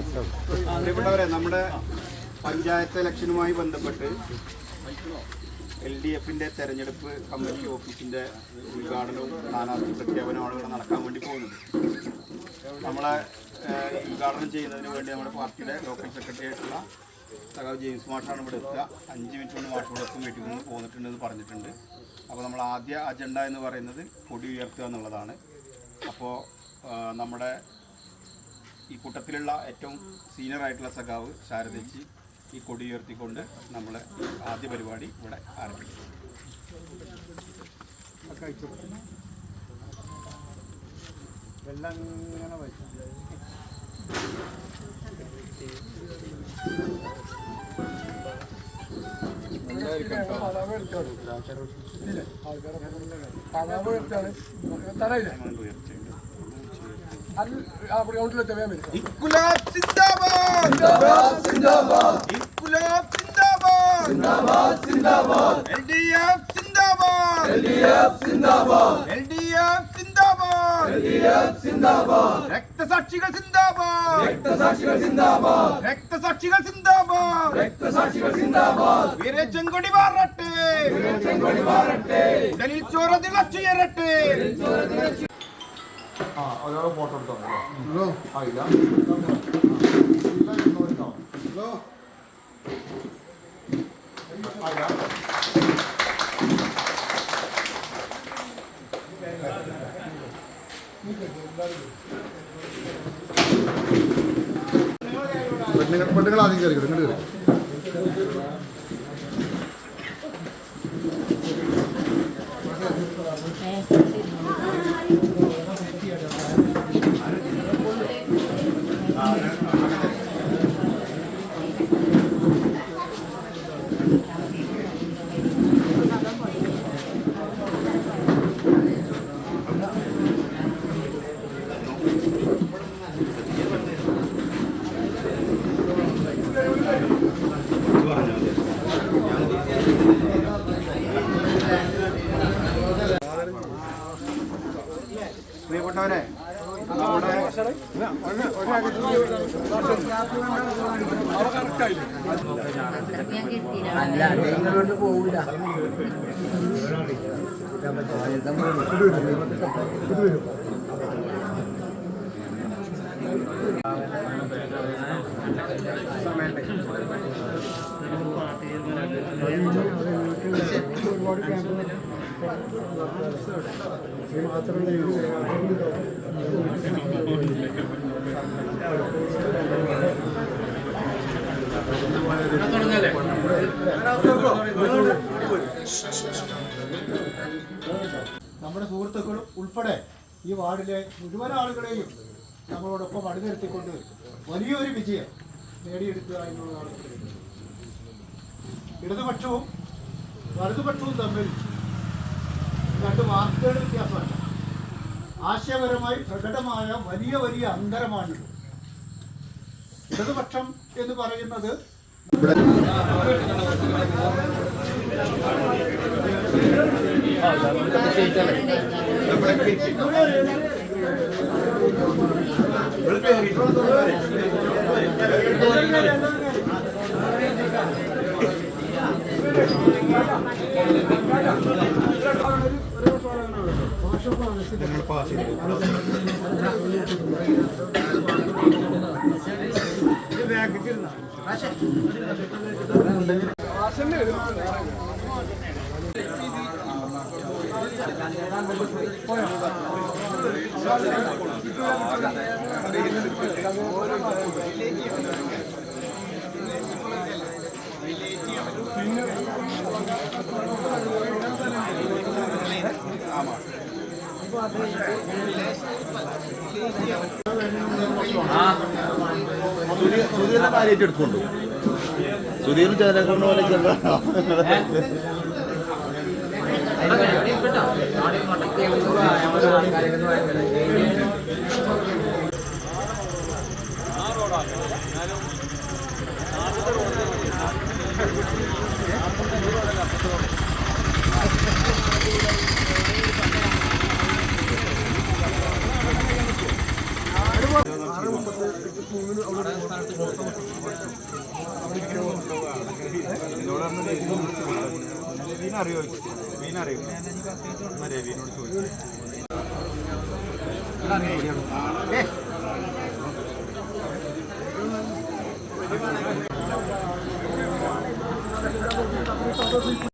പ്രിയപ്പെട്ടവരെ നമ്മുടെ പഞ്ചായത്ത് ഇലക്ഷനുമായി ബന്ധപ്പെട്ട് എൽ ഡി എഫിന്റെ തെരഞ്ഞെടുപ്പ് കമ്മിറ്റി ഓഫീസിന്റെ ഉദ്ഘാടനവും സ്ഥാനാർത്ഥി പ്രഖ്യാപനമാണ് ഇവിടെ നടക്കാൻ വേണ്ടി പോകുന്നത് നമ്മളെ ഉദ്ഘാടനം ചെയ്യുന്നതിന് വേണ്ടി നമ്മുടെ പാർട്ടിയുടെ ലോക്കൽ സെക്രട്ടറി ആയിട്ടുള്ള സഖാവ് ജെയിംസ് മാഷാണ് ഇവിടെ എത്തുക. അഞ്ച് മിനിറ്റ് കൊണ്ട് മാഷ് ഇവിടെ എത്തും വീട്ടിൽ നിന്ന് പോന്നിട്ടുണ്ടെന്ന് പറഞ്ഞിട്ടുണ്ട്. അപ്പോൾ നമ്മൾ ആദ്യ അജണ്ട എന്ന് പറയുന്നത് കൊടി ഉയർത്തുക എന്നുള്ളതാണ്. അപ്പോൾ നമ്മുടെ ഈ കൂട്ടത്തിലുള്ള ഏറ്റവും സീനിയർ ആയിട്ടുള്ള സഖാവ് ശാരദച്ചി ഈ കൊടി ഉയർത്തിക്കൊണ്ട് നമ്മൾ ആദ്യ പരിപാടി ഇവിടെ ആരംഭിക്കും എല്ലാം ഇങ്ങനെ വയ്ക്കും ഉയർച്ചയുണ്ട് ഇൻകുലാബ് സിന്ദാബാദ്. സിന്ദാബാദ്. ഇൻകുലാബ് സിന്ദാബാദ്. സിന്ദാബാദ് സിന്ദാബാദ്. എൽഡിഎഫ് സിന്ദാബാദ്. എൽഡിഎഫ് സിന്ദാബാദ്. എൽഡിഎഫ് സിന്ദാബാദ്. എൽഡിഎഫ് സിന്ദാബാദ്. രക്തസാക്ഷികൾ സിന്ദാബാദ്. രക്തസാക്ഷികൾ സിന്ദാബാദ്. രക്തസാക്ഷികൾ സിന്ദാബാദ്. രക്തസാക്ഷികൾ സിന്ദാബാദ്. വീരച്ചെങ്കൊടി മാറട്ടെ വീരച്ചെങ്കൊടി മാറട്ടെ ഉടലിൽ ചോര തിളച്ചുയരട്ടെ. ആ ഒരാൾ ഫോട്ടോ എടുത്തോ ആ ഇല്ല. പെണ്ണുങ്ങൾ പെണ്ണുങ്ങൾ ആദ്യം കയറി ഇങ്ങോട്ട് കയറി പ്രിയപ്പെട്ടവരെ അല്ല നിങ്ങളോട് പോവില്ല നമ്മുടെ സുഹൃത്തുക്കളും ഉൾപ്പെടെ ഈ വാർഡിലെ മുഴുവൻ ആളുകളെയും നമ്മളോടൊപ്പം അണിനിരത്തിക്കൊണ്ട് വലിയൊരു വിജയം നേടിയെടുക്കുക എന്നുള്ളതാണ് ഇടതുപക്ഷവും വലതുപക്ഷവും തമ്മിൽ രണ്ട് വാക്കുകളുടെ വ്യത്യാസമല്ല. ആശയപരമായി പ്രകടമായ വലിയ വലിയ അന്തരമാണിത്. ഇടതുപക്ഷം എന്ന് പറയുന്നത് പോയോ സുധീറിനെ കാര്യമായിട്ട് എടുക്കുന്നുണ്ടോ സുധീറിന് ചേരെ കൊണ്ട് പോലെ ചെല്ലണോ ആ അറിയോ അറിയോ രവീനോട് ചോദിച്ചു